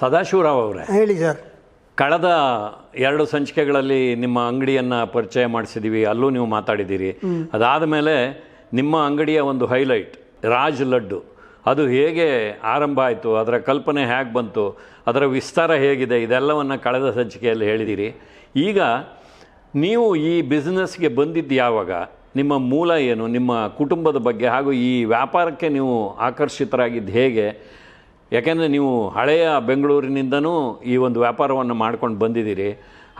ಸದಾಶಿವರಾವ್ ಅವರೇ. ಹೇಳಿ ಸರ್. ಕಳೆದ ಎರಡು ಸಂಚಿಕೆಗಳಲ್ಲಿ ನಿಮ್ಮ ಅಂಗಡಿಯನ್ನು ಪರಿಚಯ ಮಾಡಿಸಿದ್ದೀವಿ ಅಲ್ಲೂ ನೀವು ಮಾತಾಡಿದ್ದೀರಿ. ಅದಾದ ಮೇಲೆ ನಿಮ್ಮ ಅಂಗಡಿಯ ಒಂದು ಹೈಲೈಟ್ ರಾಜ್ ಲಡ್ಡು ಅದು ಹೇಗೆ ಆರಂಭ ಆಯಿತು ಅದರ ಕಲ್ಪನೆ ಹೇಗೆ ಬಂತು ಅದರ ವಿಸ್ತಾರ ಹೇಗಿದೆ ಇದೆಲ್ಲವನ್ನು ಕಳೆದ ಸಂಚಿಕೆಯಲ್ಲಿ ಹೇಳಿದ್ದೀರಿ. ಈಗ ನೀವು ಈ ಬಿಸ್ನೆಸ್ಗೆ ಬಂದಿದ್ದು ಯಾವಾಗ? ನಿಮ್ಮ ಮೂಲ ಏನು? ನಿಮ್ಮ ಕುಟುಂಬದ ಬಗ್ಗೆ ಹಾಗೂ ಈ ವ್ಯಾಪಾರಕ್ಕೆ ನೀವು ಆಕರ್ಷಿತರಾಗಿದ್ದು ಹೇಗೆ? ಯಾಕೆಂದರೆ ನೀವು ಹಳೆಯ ಬೆಂಗಳೂರಿನಿಂದನೂ ಈ ಒಂದು ವ್ಯಾಪಾರವನ್ನು ಮಾಡ್ಕೊಂಡು ಬಂದಿದ್ದೀರಿ.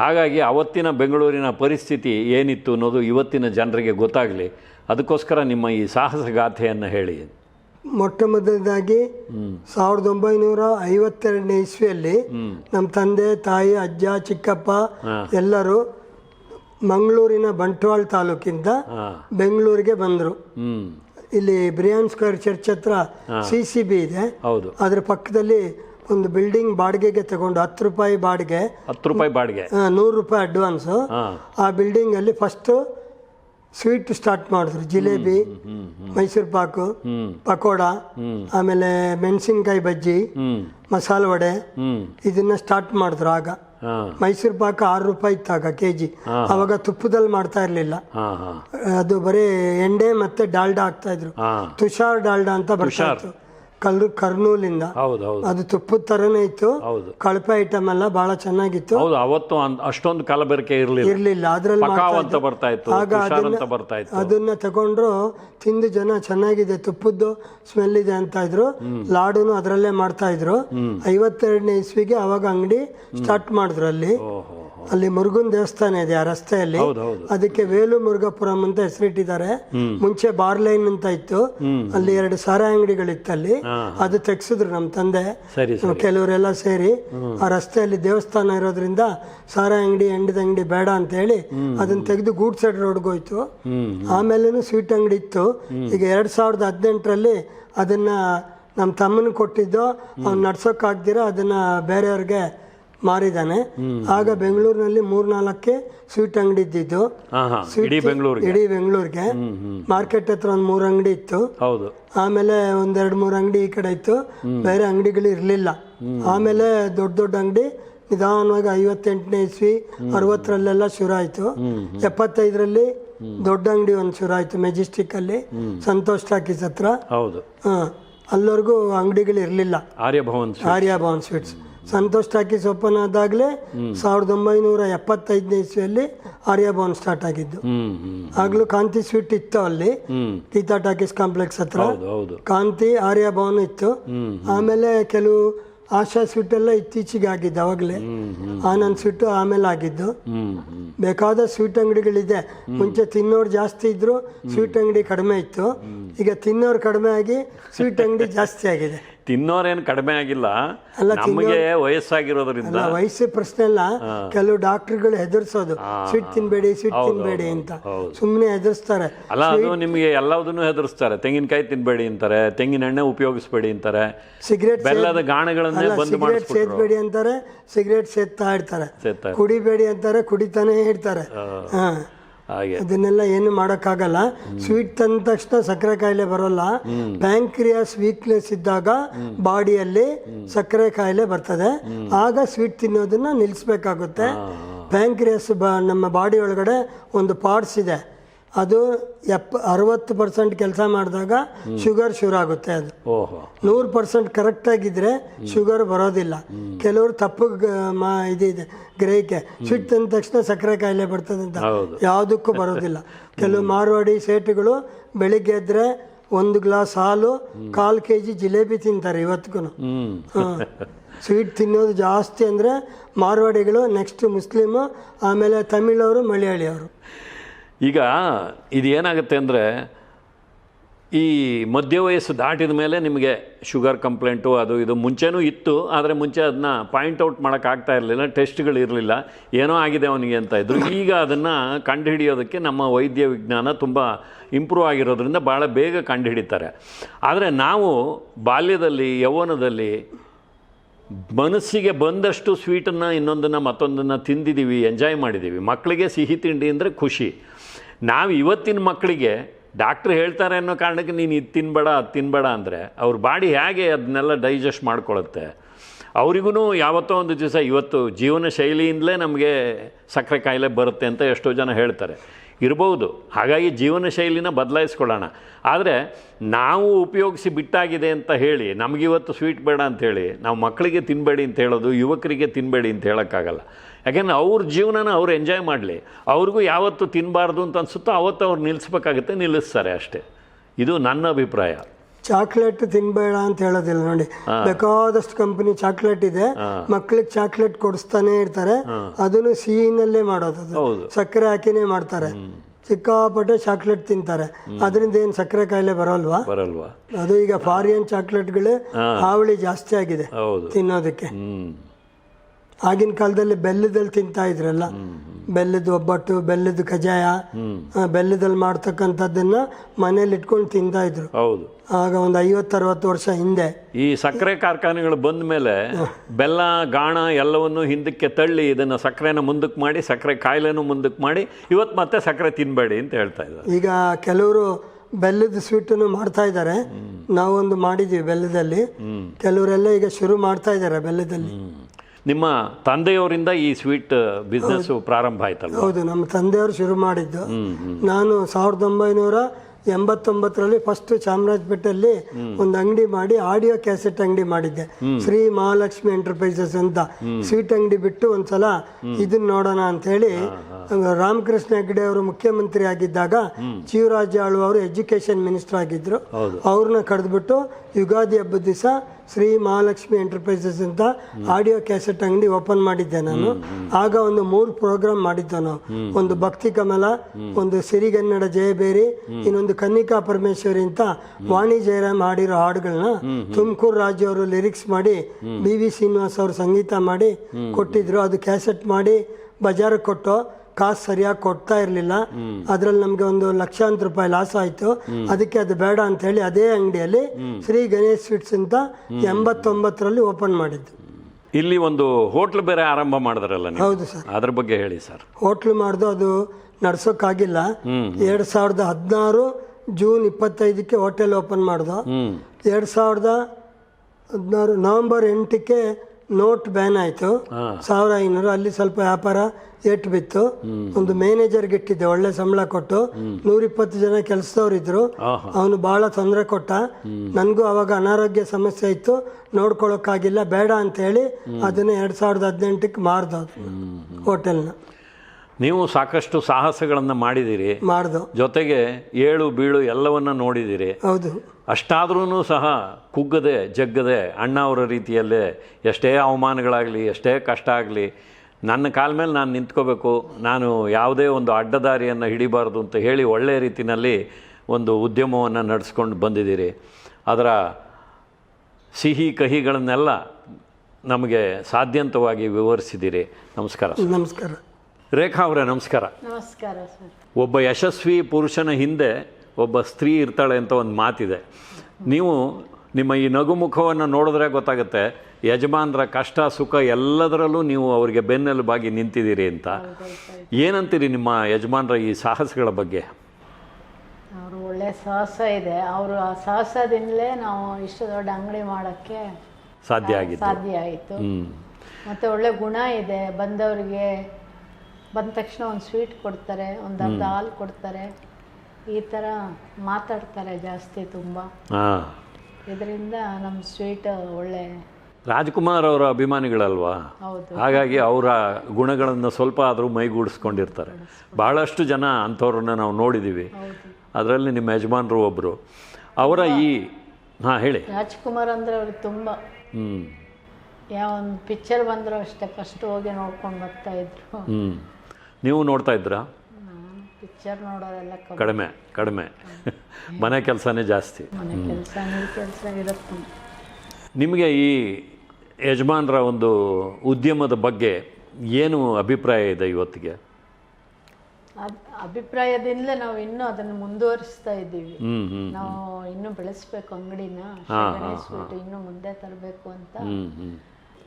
ಹಾಗಾಗಿ ಅವತ್ತಿನ ಬೆಂಗಳೂರಿನ ಪರಿಸ್ಥಿತಿ ಏನಿತ್ತು ಅನ್ನೋದು ಇವತ್ತಿನ ಜನರಿಗೆ ಗೊತ್ತಾಗಲಿ. ಅದಕ್ಕೋಸ್ಕರ ನಿಮ್ಮ ಈ ಸಾಹಸ ಗಾಥೆಯನ್ನು ಹೇಳಿ. ಮೊಟ್ಟ ಮೊದಲದಾಗಿ ಸಾವಿರದ ಒಂಬೈನೂರ ಐವತ್ತೆರಡನೇ ಇಸ್ವಿಯಲ್ಲಿ ನಮ್ಮ ತಂದೆ ತಾಯಿ ಅಜ್ಜ ಚಿಕ್ಕಪ್ಪ ಎಲ್ಲರೂ ಮಂಗಳೂರಿನ ಬಂಟ್ವಾಳ ತಾಲೂಕಿಂದ ಬೆಂಗಳೂರಿಗೆ ಬಂದರು. ಹ್ಞೂ ಇಲ್ಲಿ ಬ್ರಿಯಾನ್ ಸ್ಕ್ವೇರ್ ಚರ್ಚ್ ಹತ್ರ ಸಿ ಸಿ ಬಿ ಇದೆ. ಹೌದು. ಅದ್ರ ಪಕ್ಕದಲ್ಲಿ ಒಂದು ಬಿಲ್ಡಿಂಗ್ ಬಾಡಿಗೆಗೆ ತಗೊಂಡು ಹತ್ತು ರೂಪಾಯಿ ಬಾಡಿಗೆ. ಹತ್ತು ರೂಪಾಯಿ ಬಾಡಿಗೆ. ನೂರು ರೂಪಾಯಿ ಅಡ್ವಾನ್ಸ್. ಆ ಬಿಲ್ಡಿಂಗ್ ಅಲ್ಲಿ ಫಸ್ಟು ಸ್ವೀಟ್ ಸ್ಟಾರ್ಟ್ ಮಾಡಿದ್ರು ಜಿಲೇಬಿ ಮೈಸೂರು ಪಾಕು ಪಕೋಡ ಆಮೇಲೆ ಮೆಣಸಿನ್ಕಾಯಿ ಬಜ್ಜಿ ಮಸಾಲ ವಡೆ ಇದನ್ನ ಸ್ಟಾರ್ಟ್ ಮಾಡಿದ್ರು ಆಗ. ಮೈಸೂರು ಪಾಕ ಆರು ರೂಪಾಯಿ ಇತ್ತು ಆಗ ಕೆ ಜಿ ಅವಾಗ ತುಪ್ಪದಲ್ಲಿ ಮಾಡ್ತಾ ಇರಲಿಲ್ಲ. ಅದು ಬರೀ ಎಣ್ಣೆ ಮತ್ತೆ ಡಾಲ್ಡಾ ಹಾಕ್ತಾ ಇದ್ರು. ತುಷಾರ್ ಡಾಲ್ಡಾ ಅಂತ ಬರ್ತಾ ಇತ್ತು. ಕಲ್ಲು ಕರ್ನೂಲಿಂದ. ಅದು ತುಪ್ಪದ ತರನೇ ಇತ್ತು. ಹೌದು. ಕಳಪೆ ಐಟಮ್ ಎಲ್ಲ ಬಹಳ ಚೆನ್ನಾಗಿತ್ತು. ಹೌದು ಅವತ್ತು ಅಷ್ಟೊಂದು ಕಲಬೆರಕೆ ಇರಲಿಲ್ಲ. ಇರ್ಲಿಲ್ಲ. ಅದ್ರಲ್ಲಿ. ಬರ್ತಾ ಇತ್ತು ಆಗ ಬರ್ತಾ ಇತ್ತು. ಅದನ್ನ ತಗೊಂಡ್ರು ತಿಂದು ಜನ ಚೆನ್ನಾಗಿದೆ ತುಪ್ಪದ್ದು ಸ್ಮೆಲ್ ಇದೆ ಅಂತ ಇದ್ರು. ಲಾಡುನು ಅದರಲ್ಲೇ ಮಾಡ್ತಾ ಇದ್ರು. ಐವತ್ತೆರಡನೇ ಇಸ್ವಿಗೆ ಅವಾಗ ಅಂಗಡಿ ಸ್ಟಾರ್ಟ್ ಮಾಡಿದ್ರು ಅಲ್ಲಿ. ಅಲ್ಲಿ ಮುರುಗನ್ ದೇವಸ್ಥಾನ ಇದೆ ಆ ರಸ್ತೆಯಲ್ಲಿ. ಅದಕ್ಕೆ ವೇಲು ಮುರುಘಾಪುರಂ ಅಂತ ಹೆಸರಿಟ್ಟಿದ್ದಾರೆ. ಮುಂಚೆ ಬಾರ್ ಲೈನ್ ಅಂತ ಇತ್ತು. ಅಲ್ಲಿ ಎರಡು ಸಾರ ಅಂಗಡಿಗಳಿತ್ತು ಅಲ್ಲಿ ಅದು ತೆಗ್ಸಿದ್ರು ನಮ್ಮ ತಂದೆ. ಕೆಲವರೆಲ್ಲ ಸೇರಿ ಆ ರಸ್ತೆಯಲ್ಲಿ ದೇವಸ್ಥಾನ ಇರೋದ್ರಿಂದ ಸಾರ ಅಂಗಡಿ ಎಂಡದ ಅಂಗಡಿ ಬೇಡ ಅಂತ ಹೇಳಿ ಅದನ್ನ ತೆಗೆದು ಗೂಡ್ ಸೈಡ್ ರೋಡ್ಗೆ ಹೋಯ್ತು. ಹ್ಞೂ ಆಮೇಲೇನು ಸ್ವೀಟ್ ಅಂಗಡಿ ಇತ್ತು. ಈಗ ಎರಡ್ ಸಾವಿರದ ಹದಿನೆಂಟರಲ್ಲಿ ಅದನ್ನ ನಮ್ಮ ತಮ್ಮನ ಕೊಟ್ಟಿದ್ದು. ಅವ್ನು ನಡ್ಸೋಕ್ಕಾಗ್ದಿರ ಅದನ್ನ ಬೇರೆಯವ್ರಿಗೆ ಮಾರಿದ್ದಾನೆ ಆಗ ಬೆಂಗಳೂರಿನಲ್ಲಿ ಮೂರ್ನಾಲ್ಕೆ ಸ್ವೀಟ್ ಅಂಗಡಿ ಇದ್ದಿದ್ದು. ಇಡೀ ಬೆಂಗಳೂರಿಗೆ? ಇಡೀ ಬೆಂಗಳೂರಿಗೆ. ಮಾರ್ಕೆಟ್ ಹತ್ರ ಒಂದು ಮೂರು ಅಂಗಡಿ ಇತ್ತು. ಹೌದು. ಆಮೇಲೆ ಒಂದೆರಡು ಮೂರು ಅಂಗಡಿ ಈ ಕಡೆ ಇತ್ತು. ಬೇರೆ ಅಂಗಡಿಗಳು ಇರಲಿಲ್ಲ. ಆಮೇಲೆ ದೊಡ್ಡ ದೊಡ್ಡ ಅಂಗಡಿ ನಿಧಾನವಾಗಿ ಐವತ್ತೆಂಟನೇ ಇಸ್ವಿ ಅರವತ್ತರಲ್ಲೆಲ್ಲ ಶುರು ಆಯಿತು ಎಪ್ಪತ್ತೈದರಲ್ಲಿ ದೊಡ್ಡ ಅಂಗಡಿ ಒಂದು ಶುರು ಆಯಿತು ಮೆಜೆಸ್ಟಿಕ್ ಅಲ್ಲಿ ಸಂತೋಷ್ ಟಾಕೀಸ್ ಹತ್ರ. ಹೌದು. ಹಾಂ ಅಲ್ಲಿವರೆಗೂ ಅಂಗಡಿಗಳು ಇರಲಿಲ್ಲ. Aryabhavan Aryabhavan Arya Bhavan sweets. Santosh talkies open ಆದಾಗಲೇ ಸಾವಿರದ ಒಂಬೈನೂರ ಎಪ್ಪತ್ತೈದನೇ ಇಸ್ವಿಯಲ್ಲಿ ಆರ್ಯ ಭವನ್ ಸ್ಟಾರ್ಟ್ ಆಗಿದ್ದು. ಆಗ್ಲೂ ಕಾಂತಿ ಸ್ವೀಟ್ ಇತ್ತು ಅಲ್ಲಿ. ಗೀತಾ ಟಾಕೀಸ್ ಕಾಂಪ್ಲೆಕ್ಸ್ ಹತ್ರ. ಕಾಂತಿ ಆರ್ಯ ಭವನ್ ಇತ್ತು. ಆಮೇಲೆ ಕೆಲವು ಆಶಾ ಸ್ವೀಟ್ ಎಲ್ಲ ಇತ್ತೀಚೆಗೆ ಆಗಿದ್ದು ಅವಾಗಲೇ. ಆನಂದ್ ಸ್ವೀಟು ಆಮೇಲೆ ಆಗಿದ್ದು. ಬೇಕಾದ ಸ್ವೀಟ್ ಅಂಗಡಿಗಳಿದೆ. ಮುಂಚೆ ತಿನ್ನೋರು ಜಾಸ್ತಿ ಇದ್ರು ಸ್ವೀಟ್ ಅಂಗಡಿ ಕಡಿಮೆ ಇತ್ತು. ಈಗ ತಿನ್ನೋರು ಕಡಿಮೆ ಆಗಿ ಸ್ವೀಟ್ ಅಂಗಡಿ ಜಾಸ್ತಿ ಆಗಿದೆ. ತಿನ್ನೋರೇನು ಕಡಿಮೆ ಆಗಿಲ್ಲ. ನಮಗೆ ವಯಸ್ಸಾಗಿರೋದ್ರಿಂದ. ವಯಸ್ಸು ಪ್ರಶ್ನೆ ಅಲ್ಲ ಕೆಲವು ಡಾಕ್ಟರ್ಗಳು ಹೆದರ್ಸೋದು. ಸ್ವೀಟ್ ತಿನ್ಬೇಡಿ ಸ್ವೀಟ್ ತಿನ್ಬೇಡಿ ಅಂತ. ಸುಮ್ಮನೆ ಹೆದರ್ಸ್ತಾರೆ. ಅಲ್ಲ ಅದು ನಿಮಗೆ ಎಲ್ಲದನ್ನು ಹೆದರ್ಸ್ತಾರೆ. ತೆಂಗಿನಕಾಯಿ ತಿನ್ಬೇಡಿ ಅಂತಾರೆ ತೆಂಗಿನ ಎಣ್ಣೆ ಉಪಯೋಗಿಸ್ಬೇಡಿ ಅಂತಾರೆ. ಸಿಗರೇಟ್ ಬೆಲ್ಲದ ಗಾಣಗಳನ್ನೇ ಬಂದ್ ಸಿಗರೇಟ್ ಸೇದ್ಬೇಡಿ ಅಂತಾರೆ ಸಿಗರೇಟ್ ಸೇದ್ತಾ ಇರ್ತಾರೆ. ಕುಡಿಬೇಡಿ ಅಂತಾರೆ ಕುಡಿತಾನೆ ಇರ್ತಾರೆ. ಹಾ. ಅದನ್ನೆಲ್ಲ ಏನು ಮಾಡೋಕ್ಕಾಗಲ್ಲ. ಸ್ವೀಟ್ ತಂದ ತಕ್ಷಣ ಸಕ್ಕರೆ ಕಾಯಿಲೆ ಬರೋಲ್ಲ. ಪ್ಯಾಂಕ್ರಿಯಾಸ್ ವೀಕ್ನೆಸ್ ಇದ್ದಾಗ ಬಾಡಿಯಲ್ಲಿ ಸಕ್ಕರೆ ಕಾಯಿಲೆ ಬರ್ತದೆ. ಆಗ ಸ್ವೀಟ್ ತಿನ್ನೋದನ್ನ ನಿಲ್ಲಿಸ್ಬೇಕಾಗುತ್ತೆ. ಪ್ಯಾಂಕ್ರಿಯಾಸ್ ಬ ನಮ್ಮ ಬಾಡಿ ಒಳಗಡೆ ಒಂದು ಪಾರ್ಟ್ಸ್ ಇದೆ. ಅದು ಎಪ್ಪ ಅರವತ್ತು ಪರ್ಸೆಂಟ್ ಕೆಲಸ ಮಾಡಿದಾಗ ಶುಗರ್ ಶುರು ಆಗುತ್ತೆ ಅದು. ಓಹೋ. ನೂರು ಪರ್ಸೆಂಟ್ ಕರೆಕ್ಟ್ ಆಗಿದ್ರೆ ಶುಗರ್ ಬರೋದಿಲ್ಲ. ಕೆಲವರು ತಪ್ಪು ಮಾ ಇದಿದೆ ಗ್ರಹಿಕೆ. ಸ್ವಿಟ್ ತಂದ ತಕ್ಷಣ ಸಕ್ಕರೆ ಕಾಯಿಲೆ ಬರ್ತದೆ ಅಂತ. ಯಾವುದಕ್ಕೂ ಬರೋದಿಲ್ಲ. ಕೆಲವು ಮಾರ್ವಾಡಿ ಸೇಟುಗಳು ಬೆಳಿಗ್ಗೆ ಎದ್ರೆ ಒಂದು ಗ್ಲಾಸ್ ಹಾಲು ಕಾಲು ಕೆ ಜಿ ಜಿಲೇಬಿ ತಿಂತಾರೆ ಇವತ್ತಿಗೂ. ಸ್ವೀಟ್ ತಿನ್ನೋದು ಜಾಸ್ತಿ ಅಂದರೆ ಮಾರ್ವಾಡಿಗಳು ನೆಕ್ಸ್ಟ್ ಮುಸ್ಲಿಮು ಆಮೇಲೆ ತಮಿಳವರು ಮಲಯಾಳಿಯವರು. ಈಗ ಇದು ಏನಾಗುತ್ತೆ ಅಂದರೆ ಈ ಮಧ್ಯ ವಯಸ್ಸು ದಾಟಿದ ಮೇಲೆ ನಿಮಗೆ ಶುಗರ್ ಕಂಪ್ಲೇಂಟು ಅದು ಇದು ಮುಂಚೆನೂ ಇತ್ತು, ಆದರೆ ಮುಂಚೆ ಅದನ್ನ ಪಾಯಿಂಟ್ ಔಟ್ ಮಾಡೋಕ್ಕಾಗ್ತಾ ಇರಲಿಲ್ಲ ಟೆಸ್ಟ್ಗಳಿರಲಿಲ್ಲ ಏನೋ ಆಗಿದೆ ಅವನಿಗೆ ಅಂತ ಇದ್ರು. ಈಗ ಅದನ್ನು ಕಂಡುಹಿಡಿಯೋದಕ್ಕೆ ನಮ್ಮ ವೈದ್ಯ ವಿಜ್ಞಾನ ತುಂಬ ಇಂಪ್ರೂವ್ ಆಗಿರೋದ್ರಿಂದ ಭಾಳ ಬೇಗ ಕಂಡುಹಿಡಿತಾರೆ. ಆದರೆ ನಾವು ಬಾಲ್ಯದಲ್ಲಿ, ಯೌವನದಲ್ಲಿ ಮನಸ್ಸಿಗೆ ಬಂದಷ್ಟು ಸ್ವೀಟನ್ನು ಇನ್ನೊಂದನ್ನು ಮತ್ತೊಂದನ್ನು ತಿಂದಿದ್ದೀವಿ ಎಂಜಾಯ್ ಮಾಡಿದ್ದೀವಿ ಮಕ್ಕಳಿಗೆ ಸಿಹಿ ತಿಂಡಿ ಅಂದರೆ ಖುಷಿ. ನಾವು ಇವತ್ತಿನ ಮಕ್ಕಳಿಗೆ ಡಾಕ್ಟ್ರ್ ಹೇಳ್ತಾರೆ ಅನ್ನೋ ಕಾರಣಕ್ಕೆ ನೀನು ಇದು ತಿನ್ಬೇಡ, ಅದು ತಿನ್ಬೇಡ ಅಂದರೆ ಅವ್ರ ಬಾಡಿ ಹೇಗೆ ಅದನ್ನೆಲ್ಲ ಡೈಜೆಸ್ಟ್ ಮಾಡ್ಕೊಳ್ಳುತ್ತೆ ಅವರಿಗೂ ಯಾವತ್ತೋ ಒಂದು ದಿವಸ ಇವತ್ತು ಜೀವನ ಶೈಲಿಯಿಂದಲೇ ನಮಗೆ ಸಕ್ಕರೆ ಕಾಯಿಲೆ ಬರುತ್ತೆ ಅಂತ ಎಷ್ಟೋ ಜನ ಹೇಳ್ತಾರೆ. ಇರ್ಬೋದು ಹಾಗಾಗಿ ಜೀವನ ಶೈಲಿನ ಬದಲಾಯಿಸ್ಕೊಳ್ಳೋಣ. ಆದರೆ ನಾವು ಉಪಯೋಗಿಸಿ ಬಿಟ್ಟಾಗಿದೆ ಅಂತ ಹೇಳಿ, ನಮಗಿವತ್ತು ಸ್ವೀಟ್ ಬೇಡ ಅಂಥೇಳಿ ನಾವು ಮಕ್ಕಳಿಗೆ ತಿನ್ನಬೇಡಿ ಅಂತ ಹೇಳೋದು, ಯುವಕರಿಗೆ ತಿನ್ನಬೇಡಿ ಅಂತ ಹೇಳೋಕ್ಕಾಗಲ್ಲ. ಯಾಕೆಂದರೆ ಅವ್ರ ಜೀವನನ ಅವ್ರು ಎಂಜಾಯ್ ಮಾಡಲಿ. ಅವ್ರಿಗೂ ಯಾವತ್ತು ತಿನ್ನಬಾರ್ದು ಅಂತ ಅನಿಸುತ್ತೋ ಅವತ್ತು ಅವ್ರು ನಿಲ್ಲಿಸ್ಬೇಕಾಗುತ್ತೆ ನಿಲ್ಲಿಸ್ತಾರೆ ಅಷ್ಟೇ. ಇದು ನನ್ನ ಅಭಿಪ್ರಾಯ. ಚಾಕ್ಲೇಟ್ ತಿನ್ಬೇಡ ಅಂತ ಹೇಳೋದಿಲ್ಲ ನೋಡಿ. ಬೇಕಾದಷ್ಟು ಕಂಪನಿ ಚಾಕ್ಲೇಟ್ ಇದೆ. ಮಕ್ಳಿಗೆ ಚಾಕ್ಲೇಟ್ ಕೊಡಿಸ್ತಾನೆ ಇರ್ತಾರೆ. ಅದನ್ನು ಸಿಹಿನಲ್ಲೇ ಮಾಡೋದು. ಸಕ್ಕರೆ ಹಾಕಿನೇ ಮಾಡ್ತಾರೆ. ಸಿಕ್ಕಾಪಟ್ಟೆ ಚಾಕ್ಲೇಟ್ ತಿಂತಾರೆ. ಅದರಿಂದ ಏನು ಸಕ್ಕರೆ ಕಾಯಿಲೆ ಬರೋಲ್ವಾ? ಬರಲ್ವಾ? ಅದು ಈಗ ಫಾರಿಯನ್ ಚಾಕ್ಲೇಟ್ಗಳೇ ಹಾವಳಿ ಜಾಸ್ತಿ ಆಗಿದೆ ತಿನ್ನೋದಕ್ಕೆ. ಆಗಿನ ಕಾಲದಲ್ಲಿ ಬೆಲ್ಲದಲ್ಲಿ ತಿಂತಾ ಇದ್ರಲ್ಲ. ಬೆಲ್ಲದ ಒಬ್ಬಟ್ಟು ಬೆಲ್ಲದ ಕಜಾಯ ಬೆಲ್ಲದಲ್ಲಿ ಮಾಡ್ತಕ್ಕಂಥದ್ದನ್ನ ಮನೇಲಿ ಇಟ್ಕೊಂಡು ತಿಂತಾ ಇದ್ರು. ಹೌದು. ಆಗ ಒಂದು ಐವತ್ತರವತ್ತು ವರ್ಷ ಹಿಂದೆ. ಈ ಸಕ್ಕರೆ ಕಾರ್ಖಾನೆಗಳು ಬಂದ ಮೇಲೆ ಬೆಲ್ಲ ಗಾಣ ಎಲ್ಲವನ್ನು ಹಿಂದಕ್ಕೆ ತಳ್ಳಿ ಇದನ್ನು ಸಕ್ಕರೆನ ಮುಂದಕ್ಕೆ ಮಾಡಿ ಸಕ್ಕರೆ ಕಾಯಿಲೆನೂ ಮುಂದಕ್ಕೆ ಮಾಡಿ ಇವತ್ತು ಮತ್ತೆ ಸಕ್ಕರೆ ತಿನ್ನಬೇಡಿ ಅಂತ ಹೇಳ್ತಾ ಇದ್ದಾರೆ. ಈಗ ಕೆಲವರು ಬೆಲ್ಲದ ಸ್ವೀಟನ್ನು ಮಾಡ್ತಾ ಇದ್ದಾರೆ. ನಾವೊಂದು ಮಾಡಿದ್ದೀವಿ ಬೆಲ್ಲದಲ್ಲಿ. ಕೆಲವರೆಲ್ಲ ಈಗ ಶುರು ಮಾಡ್ತಾ ಇದ್ದಾರೆ ಬೆಲ್ಲದಲ್ಲಿ. ನಿಮ್ಮ ತಂದೆಯವರಿಂದ ಈ ಸ್ವೀಟ್ ಬಿಸ್ನೆಸ್ ಪ್ರಾರಂಭ ಆಯ್ತಲ್ಲ ಹೌದು ನಮ್ಮ ತಂದೆಯವರು ಶುರು ಮಾಡಿದ್ದು. ನಾನು ಸಾವಿರದ ಒಂಬೈನೂರ ಎಂಬತ್ತೊಂಬತ್ತರಲ್ಲಿ ಫಸ್ಟ್ ಚಾಮರಾಜಪೇಟೆಯಲ್ಲಿ ಒಂದು ಅಂಗಡಿ ಮಾಡಿ ಆಡಿಯೋ ಕ್ಯಾಸೆಟ್ ಅಂಗಡಿ ಮಾಡಿದ್ದೆ. ಶ್ರೀ ಮಹಾಲಕ್ಷ್ಮಿ ಎಂಟರ್ಪ್ರೈಸಸ್ ಅಂತ. ಸ್ವೀಟ್ ಅಂಗಡಿ ಬಿಟ್ಟು ಒಂದ್ಸಲ ಇದನ್ನ ನೋಡೋಣ ಅಂತ ಹೇಳಿ ರಾಮಕೃಷ್ಣ ಹೆಗ್ಡೆ ಅವರು ಮುಖ್ಯಮಂತ್ರಿ ಆಗಿದ್ದಾಗ ಜೀವರಾಜ ಆಳು ಅವರು ಎಜುಕೇಶನ್ ಮಿನಿಸ್ಟರ್ ಆಗಿದ್ರು. ಅವ್ರನ್ನ ಕರೆದ್ಬಿಟ್ಟು ಯುಗಾದಿ ಹಬ್ಬದ ದಿವಸ ಶ್ರೀ ಮಹಾಲಕ್ಷ್ಮಿ ಎಂಟರ್ಪ್ರೈಸಸ್ ಅಂತ ಆಡಿಯೋ ಕ್ಯಾಸೆಟ್ ಅಂಗಡಿ ಓಪನ್ ಮಾಡಿದ್ದೆ ನಾನು. ಆಗ ಒಂದು ಮೂರು ಪ್ರೋಗ್ರಾಮ್ ಮಾಡಿದ್ದೆ ನಾವು. ಒಂದು ಭಕ್ತಿ ಕಮಲ, ಒಂದು ಸಿರಿಗನ್ನಡ ಜಯಬೇರಿ ಇನ್ನೊಂದು ಕನ್ನಿಕಾ ಪರಮೇಶ್ವರಿ ಅಂತ ವಾಣಿ ಜಯರಾಮ್ ಹಾಡಿರೋ ಹಾಡುಗಳನ್ನ ತುಮಕೂರು ರಾಜು ಅವರು ಲಿರಿಕ್ಸ್ ಮಾಡಿ, ಬಿ ವಿ ಶ್ರೀನಿವಾಸ್ ಅವರು ಸಂಗೀತ ಮಾಡಿ ಕೊಟ್ಟಿದ್ರು. ಅದು ಕ್ಯಾಸೆಟ್ ಮಾಡಿ ಬಜಾರಿಗೆ ಕೊಟ್ಟು ಕಾಸು ಸರಿಯಾಗಿ ಕೊಡ್ತಾ ಇರಲಿಲ್ಲ. ಅದ್ರಲ್ಲಿ ನಮಗೆ ಒಂದು ಲಕ್ಷಾಂತರ ರೂಪಾಯಿ ಲಾಸ್ ಆಯಿತು. ಅದಕ್ಕೆ ಅದು ಬೇಡ ಅಂತ ಹೇಳಿ ಅದೇ ಅಂಗಡಿಯಲ್ಲಿ ಶ್ರೀ ಗಣೇಶ್ ಸ್ವೀಟ್ಸ್ ಅಂತ ಎಂಬತ್ತೊಂಬತ್ತರಲ್ಲಿ ಓಪನ್ ಮಾಡಿದ್ದು. ಇಲ್ಲಿ ಒಂದು ಹೋಟ್ಲ್ ಬೇರೆ ಆರಂಭ ಮಾಡಿದ್ರಲ್ಲ ಹೌದು ಸರ್. ಅದ್ರ ಬಗ್ಗೆ ಹೇಳಿ ಸರ್. ಹೋಟ್ಲ್ ಮಾಡಿದ್ರು ಅದು ನಡ್ಸೋಕ್ಕಾಗಿಲ್ಲ. ಎರಡು ಸಾವಿರದ ಹದಿನಾರು ಜೂನ್ ಇಪ್ಪತ್ತೈದಕ್ಕೆ ಹೋಟೆಲ್ ಓಪನ್ ಮಾಡ್ದು. ಎರಡು ಸಾವಿರದ ಹದಿನಾರು ನವೆಂಬರ್ ಎಂಟಕ್ಕೆ ನೋಟ್ ಬ್ಯಾನ್ ಆಯಿತು. ಸಾವಿರ ಐನೂರು ಅಲ್ಲಿ ಸ್ವಲ್ಪ ವ್ಯಾಪಾರ ಏಟು ಬಿತ್ತು. ಒಂದು ಮ್ಯಾನೇಜರ್ಗೆ ಇಟ್ಟಿದ್ದೆ ಒಳ್ಳೆ ಸಂಬಳ ಕೊಟ್ಟು. ನೂರಿಪ್ಪತ್ತು ಜನ ಕೆಲಸದವ್ರು ಇದ್ರು. ಅವನು ಭಾಳ ತೊಂದರೆ ಕೊಟ್ಟ. ನನಗೂ ಅವಾಗ ಅನಾರೋಗ್ಯ ಸಮಸ್ಯೆ ಇತ್ತು. ನೋಡ್ಕೊಳಕ್ಕಾಗಿಲ್ಲ ಬೇಡ ಅಂತ ಹೇಳಿ ಅದನ್ನ ಎರಡು ಸಾವಿರದ ಹದಿನೆಂಟಕ್ಕೆ ಮಾರ್ದ ಹೋಟೆಲ್ನ. ನೀವು ಸಾಕಷ್ಟು ಸಾಹಸಗಳನ್ನು ಮಾಡಿದ್ದೀರಿ ಮಾಡ್ದು. ಜೊತೆಗೆ ಏಳು ಬೀಳು ಎಲ್ಲವನ್ನ ನೋಡಿದಿರಿ. ಹೌದು. ಅಷ್ಟಾದ್ರೂ ಸಹ ಕುಗ್ಗದೆ ಜಗ್ಗದೆ ಅಣ್ಣ ಅವರ ರೀತಿಯಲ್ಲೇ ಎಷ್ಟೇ ಅವಮಾನಗಳಾಗಲಿ ಎಷ್ಟೇ ಕಷ್ಟ ಆಗಲಿ ನನ್ನ ಕಾಲ ಮೇಲೆ ನಾನು ನಿಂತ್ಕೋಬೇಕು ನಾನು ಯಾವುದೇ ಒಂದು ಅಡ್ಡದಾರಿಯನ್ನು ಹಿಡಿಬಾರ್ದು ಅಂತ ಹೇಳಿ ಒಳ್ಳೆಯ ರೀತಿಯಲ್ಲಿ ಒಂದು ಉದ್ಯಮವನ್ನು ನಡೆಸ್ಕೊಂಡು ಬಂದಿದ್ದೀರಿ ಅದರ ಸಿಹಿ ಕಹಿಗಳನ್ನೆಲ್ಲ ನಮಗೆ ಸಾಧ್ಯಂತವಾಗಿ ವಿವರಿಸಿದ್ದೀರಿ ನಮಸ್ಕಾರ ನಮಸ್ಕಾರ. ರೇಖಾ ಅವರೇ ನಮಸ್ಕಾರ. ನಮಸ್ಕಾರ ಸರ್. ಒಬ್ಬ ಯಶಸ್ವಿ ಪುರುಷನ ಹಿಂದೆ ಒಬ್ಬ ಸ್ತ್ರೀ ಇರ್ತಾಳೆ ಅಂತ ಒಂದು ಮಾತಿದೆ. ನೀವು ನಿಮ್ಮ ಈ ನಗು ಮುಖವನ್ನು ನೋಡಿದ್ರೆ ಗೊತ್ತಾಗುತ್ತೆ ಯಜಮಾನರ ಕಷ್ಟ ಸುಖ ಎಲ್ಲದರಲ್ಲೂ ನೀವು ಅವರಿಗೆ ಬೆನ್ನೆಲುಬಾಗಿ ನಿಂತಿದ್ದೀರಿ ಅಂತ. ಏನಂತೀರಿ ನಿಮ್ಮ ಯಜಮಾನರ ಈ ಸಾಹಸಗಳ ಬಗ್ಗೆ? ಅವರು ಒಳ್ಳೆ ಸಾಹಸ ಇದೆ. ಅವರು ಆ ಸಾಹಸದಿಂದಲೇ ನಾವು ಇಷ್ಟು ದೊಡ್ಡ ಅಂಗಡಿ ಮಾಡೋಕ್ಕೆ ಸಾಧ್ಯ ಆಗಿದೆ ಸಾಧ್ಯ ಆಯಿತು ಮತ್ತು ಒಳ್ಳೆ ಗುಣ ಇದೆ. ಬಂದವರಿಗೆ ಬಂದ ತಕ್ಷಣ ಒಂದು ಸ್ವೀಟ್ ಕೊಡ್ತಾರೆ ಒಂದು ಅರ್ಧ ಹಾಲು ಕೊಡ್ತಾರೆ. ಈ ಥರ ಮಾತಾಡ್ತಾರೆ ಜಾಸ್ತಿ ತುಂಬ. ಹಾಂ. ಇದರಿಂದ ನಮ್ಮ ಸ್ವೀಟ್ ಒಳ್ಳೆ ರಾಜ್ಕುಮಾರ್ ಅವರ ಅಭಿಮಾನಿಗಳಲ್ವಾ? ಹೌದು. ಹಾಗಾಗಿ ಅವರ ಗುಣಗಳನ್ನು ಸ್ವಲ್ಪ ಆದರೂ ಮೈಗೂಡಿಸ್ಕೊಂಡಿರ್ತಾರೆ. ಬಹಳಷ್ಟು ಜನ ಅಂಥವ್ರನ್ನ ನಾವು ನೋಡಿದ್ದೀವಿ ಅದರಲ್ಲಿ ನಿಮ್ಮ ಯಜಮಾನರು ಒಬ್ಬರು ಅವರ ಈ ಹಾಂ ಹೇಳಿ. ರಾಜ್ಕುಮಾರ್ ಅಂದರೆ ಅವ್ರಿಗೆ ತುಂಬ. ಹ್ಞೂ ಯಾವ ಒಂದು ಪಿಕ್ಚರ್ ಬಂದರೂ ಅಷ್ಟೇ ಫಸ್ಟ್ ಹೋಗಿ ನೋಡ್ಕೊಂಡು ಬರ್ತಾ ಇದ್ರು. ಹ್ಞೂ ನೀವು ನೋಡ್ತಾ ಇದ್ರಾ ಪಿಕ್ಚರ್ ನೋಡೋದೆಲ್ಲ ಕಡಿಮೆ ಕಡಿಮೆ. ಮನೆ ಕೆಲಸನೇ ಜಾಸ್ತಿ. ಕೆಲಸ ಇರುತ್ತೆ. ನಿಮಗೆ ಈ ಯಜಮಾನರ ಒಂದು ಉದ್ಯಮದ ಬಗ್ಗೆ ಏನು ಅಭಿಪ್ರಾಯ ಇದೆ ಇವತ್ತಿಗೆ? ಅಭಿಪ್ರಾಯದಿಂದಲೇ ನಾವು ಇನ್ನೂ ಅದನ್ನು ಮುಂದುವರಿಸ್ತಾ ಇದ್ದೀವಿ. ನಾವು ಇನ್ನೂ ಬೆಳೆಸ್ಬೇಕು ಅಂಗಡಿನ ಇನ್ನು ಮುಂದೆ ತರಬೇಕು ಅಂತ.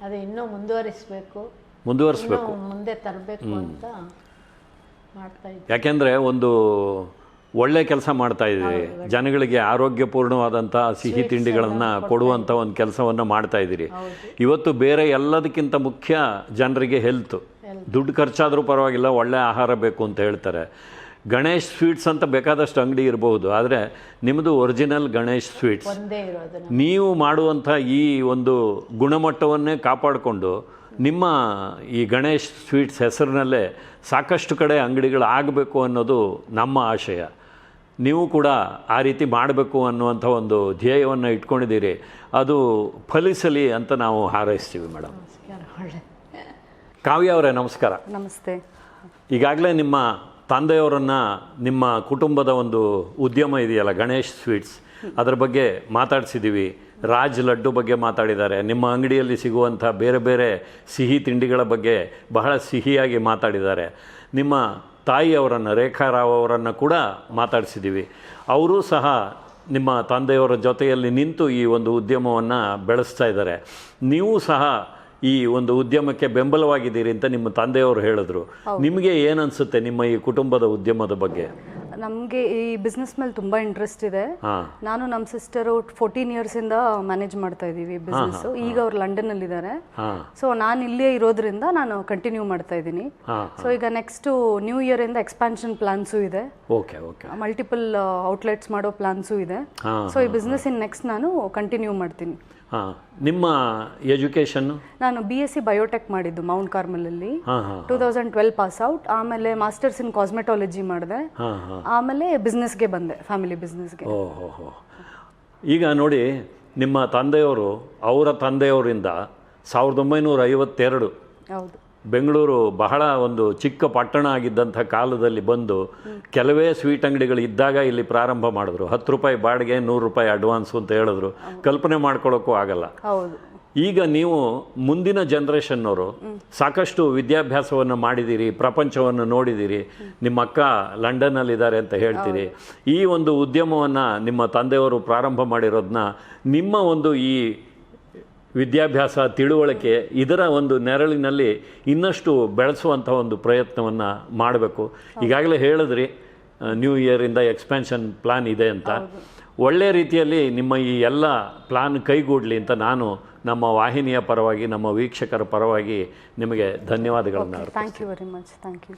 ಅದು ಇನ್ನೂ ಮುಂದುವರಿಸ್ಬೇಕು. ಮುಂದುವರಿಸ್ಬೇಕು. ಮುಂದೆ ತರಬೇಕು ಅಂತ ಮಾಡ್ತಾ ಇದ್ದೀವಿ ಯಾಕೆಂದರೆ ಒಂದು ಒಳ್ಳೆ ಕೆಲಸ ಮಾಡ್ತಾ ಇದ್ದೀರಿ. ಜನಗಳಿಗೆ ಆರೋಗ್ಯಪೂರ್ಣವಾದಂಥ ಸಿಹಿ ತಿಂಡಿಗಳನ್ನು ಕೊಡುವಂಥ ಒಂದು ಕೆಲಸವನ್ನು ಮಾಡ್ತಾ ಇದ್ದೀರಿ. ಇವತ್ತು ಬೇರೆ ಎಲ್ಲದಕ್ಕಿಂತ ಮುಖ್ಯ ಜನರಿಗೆ ಹೆಲ್ತ್. ದುಡ್ಡು ಖರ್ಚಾದರೂ ಪರವಾಗಿಲ್ಲ ಒಳ್ಳೆ ಆಹಾರ ಬೇಕು ಅಂತ ಹೇಳ್ತಾರೆ. ಗಣೇಶ್ ಸ್ವೀಟ್ಸ್ ಅಂತ ಬೇಕಾದಷ್ಟು ಅಂಗಡಿ ಇರಬಹುದು ಆದರೆ ನಿಮ್ಮದು ಒರಿಜಿನಲ್ ಗಣೇಶ್ ಸ್ವೀಟ್ಸ್. ನೀವು ಮಾಡುವಂಥ ಈ ಒಂದು ಗುಣಮಟ್ಟವನ್ನೇ ಕಾಪಾಡಿಕೊಂಡು ನಿಮ್ಮ ಈ ಗಣೇಶ್ ಸ್ವೀಟ್ಸ್ ಹೆಸರಿನಲ್ಲೇ ಸಾಕಷ್ಟು ಕಡೆ ಅಂಗಡಿಗಳು ಆಗಬೇಕು ಅನ್ನೋದು ನಮ್ಮ ಆಶಯ. ನೀವು ಕೂಡ ಆ ರೀತಿ ಮಾಡಬೇಕು ಅನ್ನುವಂಥ ಒಂದು ಧ್ಯೇಯವನ್ನು ಇಟ್ಕೊಂಡಿದ್ದೀರಿ. ಅದು ಫಲಿಸಲಿ ಅಂತ ನಾವು ಹಾರೈಸ್ತೀವಿ ಮೇಡಮ್. ಕಾವ್ಯ ಅವರೇ ನಮಸ್ಕಾರ. ನಮಸ್ತೆ. ಈಗಾಗಲೇ ನಿಮ್ಮ ತಂದೆಯವರನ್ನು ನಿಮ್ಮ ಕುಟುಂಬದ ಒಂದು ಉದ್ಯಮ ಇದೆಯಲ್ಲ ಗಣೇಶ್ ಸ್ವೀಟ್ಸ್. ಅದರ ಬಗ್ಗೆ ಮಾತಾಡಿಸಿದ್ದೀವಿ ರಾಜ್ ಲಡ್ಡು ಬಗ್ಗೆ ಮಾತಾಡಿದ್ದಾರೆ. ನಿಮ್ಮ ಅಂಗಡಿಯಲ್ಲಿ ಸಿಗುವಂಥ ಬೇರೆ ಬೇರೆ ಸಿಹಿ ತಿಂಡಿಗಳ ಬಗ್ಗೆ ಬಹಳ ಸಿಹಿಯಾಗಿ ಮಾತಾಡಿದ್ದಾರೆ. ನಿಮ್ಮ ತಾಯಿಯವರನ್ನು ರೇಖಾರಾವ್ ಅವರನ್ನು ಕೂಡ ಮಾತಾಡಿಸಿದ್ದೀವಿ ಅವರೂ ಸಹ ನಿಮ್ಮ ತಂದೆಯವರ ಜೊತೆಯಲ್ಲಿ ನಿಂತು ಈ ಒಂದು ಉದ್ಯಮವನ್ನು ಬೆಳೆಸ್ತಾ ಇದ್ದಾರೆ. ನೀವು ಸಹ ಈ ಒಂದು ಉದ್ಯಮಕ್ಕೆ ಬೆಂಬಲವಾಗಿದ್ದೀರಿ ಅಂತ ನಿಮ್ಮ ತಂದೆಯವರು ಹೇಳಿದ್ರು. ನಿಮಗೆ ಏನನ್ಸುತ್ತೆ ನಿಮ್ಮ ಈ ಕುಟುಂಬದ ಉದ್ಯಮದ ಬಗ್ಗೆ? ನಮಗೆ ಈ ಬಿಸ್ನೆಸ್ ಮೇಲೆ ತುಂಬಾ ಇಂಟ್ರೆಸ್ಟ್ ಇದೆ. ನಾನು ನಮ್ಮ ಸಿಸ್ಟರ್ ಫೋರ್ಟೀನ್ ಇಂದ ಮ್ಯಾನೇಜ್ ಮಾಡ್ತಾ ಇದ್ದೀವಿ ಬಿಸ್ನೆಸ್ ಈಗ ಅವ್ರು ಲಂಡನ್ ಅಲ್ಲಿ ಇದ್ದಾರೆ ಸೊ ನಾನು ಇಲ್ಲೇ ಇರೋದ್ರಿಂದ ನಾನು ಕಂಟಿನ್ಯೂ ಮಾಡ್ತಾ ಇದ್ದೀನಿ. ಸೊ ಈಗ ನೆಕ್ಸ್ಟ್ ನ್ಯೂ ಇಯರ್ ಇಂದ ಎಕ್ಸ್ಪಾನ್ಷನ್ ಪ್ಲಾನ್ಸು ಇದೆ. ಮಲ್ಟಿಪಲ್ ಔಟ್ಲೆಟ್ಸ್ ಮಾಡೋ ಪ್ಲಾನ್ಸು ಇದೆ. ಸೊ ಈ ಬಿಸ್ನೆಸ್ ಇನ್ ನೆಕ್ಸ್ಟ್ ನಾನು ಕಂಟಿನ್ಯೂ ಮಾಡ್ತೀನಿ. ಹಾಂ ನಿಮ್ಮ ಎಜುಕೇಶನ್ ನಾನು ಬಿ ಎಸ್ ಸಿ ಬಯೋಟೆಕ್ ಮಾಡಿದ್ದು Mount ಕಾರ್ಮಲಲ್ಲಿ two thousand twelve pass out ಆಮೇಲೆ ಮಾಸ್ಟರ್ಸ್ ಇನ್ ಕಾಸ್ಮೆಟಾಲಜಿ ಮಾಡಿದೆ. ಆಮೇಲೆ ಬಿಸ್ನೆಸ್ಗೆ ಬಂದೆ ಫ್ಯಾಮಿಲಿ ಬಿಸ್ನೆಸ್ಗೆ ಓ ಹೋ ಹೋ. ಈಗ ನೋಡಿ ನಿಮ್ಮ ತಂದೆಯವರು ಅವರ ತಂದೆಯವರಿಂದ ಸಾವಿರದ ಒಂಬೈನೂರ ಐವತ್ತೆರಡು ಹೌದು. ಬೆಂಗಳೂರು ಬಹಳ ಒಂದು ಚಿಕ್ಕ ಪಟ್ಟಣ ಆಗಿದ್ದಂಥ ಕಾಲದಲ್ಲಿ ಬಂದು ಕೆಲವೇ ಸ್ವೀಟ್ ಅಂಗಡಿಗಳು ಇದ್ದಾಗ ಇಲ್ಲಿ ಪ್ರಾರಂಭ ಮಾಡಿದ್ರು. ಹತ್ತು ರೂಪಾಯಿ ಬಾಡಿಗೆ ನೂರು ರೂಪಾಯಿ ಅಡ್ವಾನ್ಸು ಅಂತ ಹೇಳಿದ್ರು. ಕಲ್ಪನೆ ಮಾಡ್ಕೊಳ್ಳೋಕ್ಕೂ ಆಗಲ್ಲ. ಈಗ ನೀವು ಮುಂದಿನ ಜನ್ರೇಷನ್ನವರು ಸಾಕಷ್ಟು ವಿದ್ಯಾಭ್ಯಾಸವನ್ನು ಮಾಡಿದ್ದೀರಿ ಪ್ರಪಂಚವನ್ನು ನೋಡಿದ್ದೀರಿ. ನಿಮ್ಮ ಅಕ್ಕ ಲಂಡನ್ನಲ್ಲಿದ್ದಾರೆ ಅಂತ ಹೇಳ್ತೀರಿ. ಈ ಒಂದು ಉದ್ಯಮವನ್ನು ನಿಮ್ಮ ತಂದೆಯವರು ಪ್ರಾರಂಭ ಮಾಡಿರೋದನ್ನ ನಿಮ್ಮ ಒಂದು ಈ ವಿದ್ಯಾಭ್ಯಾಸ ತಿಳುವಳಿಕೆ ಇದರ ಒಂದು ನೆರಳಿನಲ್ಲಿ ಇನ್ನಷ್ಟು ಬೆಳೆಸುವಂಥ ಒಂದು ಪ್ರಯತ್ನವನ್ನು ಮಾಡಬೇಕು. ಈಗಾಗಲೇ ಹೇಳಿದ್ರಿ ನ್ಯೂ ಇಯರಿಂದ ಎಕ್ಸ್ಪೆನ್ಷನ್ ಪ್ಲಾನ್ ಇದೆ ಅಂತ. ಒಳ್ಳೆ ರೀತಿಯಲ್ಲಿ ನಿಮ್ಮ ಈ ಎಲ್ಲ ಪ್ಲಾನ್ ಕೈಗೂಡಲಿ ಅಂತ ನಾನು ನಮ್ಮ ವಾಹಿನಿಯ ಪರವಾಗಿ ನಮ್ಮ ವೀಕ್ಷಕರ ಪರವಾಗಿ ನಿಮಗೆ ಧನ್ಯವಾದಗಳನ್ನು thank you very much thank you